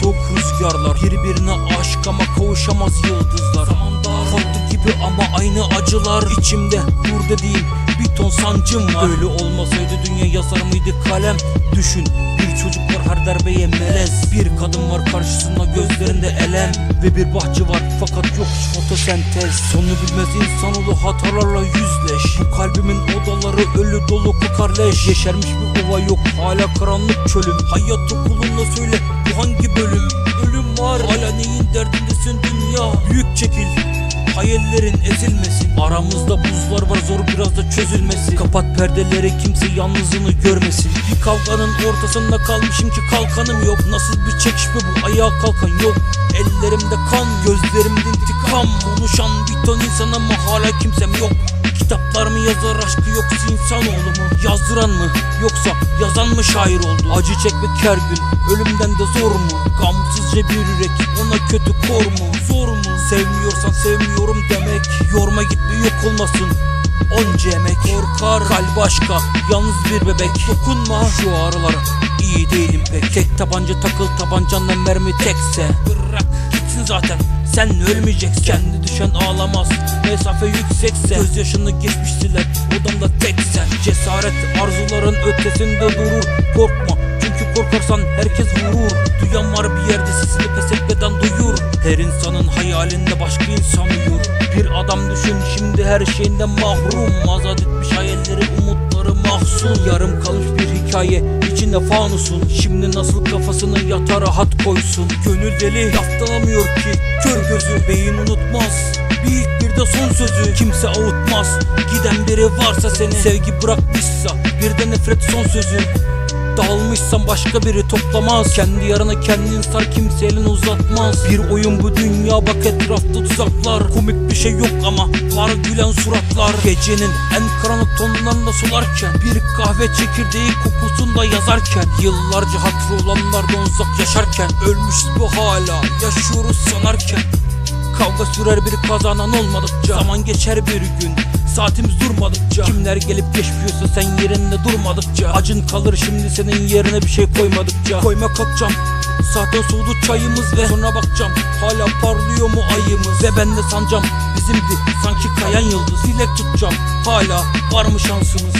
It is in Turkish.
soğuk rüzgarlar Birbirine aşık ama kavuşamaz yıldızlar. Zamanda farklı gibi ama aynı acılar. İçimde dur dediğim bir ton sancım var. Böyle olmasaydı dünya yazar mıydı kalem? Düşün bir çocuk var her darbeye melez. Bir kadın var karşısında gözlerinde elem. Ve bir bahçe var fakat fotosentez Sonu bilmez insanoğlu hatalarla yüzleş. Bu kalbimin odaları ölü dolu kokar leş Yeşermiş bir ova yok hala karanlık çölüm. Hayat okulunda söyle bu hangi bölüm? Ölüm var hala neyin derdindesin dünya? Büyük çekil Hayallerin ezilmesin. Aramızda buzlar var zor biraz da çözülmesi Kapat perdeleri kimse yalnızlığını görmesin. Bir kavganın ortasında kalmışım ki kalkanım yok. Nasıl bir çekişme bu? Ayağa kalkan yok. Ellerimde kan gözlerimde intikam. Konuşan bir ton insan ama hala kimsem yok. Kitaplar mı yazar aşkı yoksa insanoğlu mu? Yazdıran mı? Yoksa yazan mı şair oldu? Acı çekmek her gün ölümden de zor mu? Gamsızca bir yürek ona kötü kor mu? Zor mu? Sevmiyorsan sevmiyorum demek. Yorma gitme yok olmasın. Onca emek. Korkar. Kalp başka Yalnız bir bebek. Dokunma. Şu aralara iyi değilim pek. Tek tabanca takıl tabancanla mermi tekse. Bırak. Gitsin zaten sen ölmeyeceksin. Kendi düşen ağlamaz Mesafe yüksekse. Gözyaşını geçmiştiler Odamda tek sen Cesaret arzuların ötesinde durur. Korkma çünkü korkarsan herkes vurur. Duyan var bir yerde sesini pes etmeden Her insanın hayalinde başka insan uyur Bir adam düşün şimdi her şeyinden mahrum. Azat etmiş hayalleri umutları mahzun. Yarım kalmış bir hikaye içinde fanusun. Şimdi nasıl kafasını yata rahat koysun. Gönül deli yaftalamıyor ki. Kör gözü beyin unutmaz. Bir bir de son sözü kimse avutmaz. Giden biri varsa seni sevgi bırakmışsa. Bir de nefret son sözü Dağılmışsan başka biri toplamaz. Kendi yarına kendin sar kimse elini uzatmaz. Bir oyun bu dünya bak etrafta tuzaklar. Komik bir şey yok ama var gülen suratlar. Gecenin en karanlık tonlarında solarken Bir kahve çekirdeği kokusunda yazarken Yıllarca hatırı olanlardan uzak yaşarken Ölmüş bu hala yaşıyoruz sanarken. Kavga sürer bir kazanan olmadıkça Zaman geçer bir gün Saatimiz durmadıkça Kimler gelip geçmiyorsa sen yerinde durmadıkça Acın kalır şimdi senin yerine bir şey koymadıkça Koyma kalkacağım Zaten soğudu çayımız ve sonra bakacağım. Hala parlıyor mu ayımız? Ve ben de sancam bizimdi sanki kayan yıldız. Dilek tutacağım. Hala var mı şansımız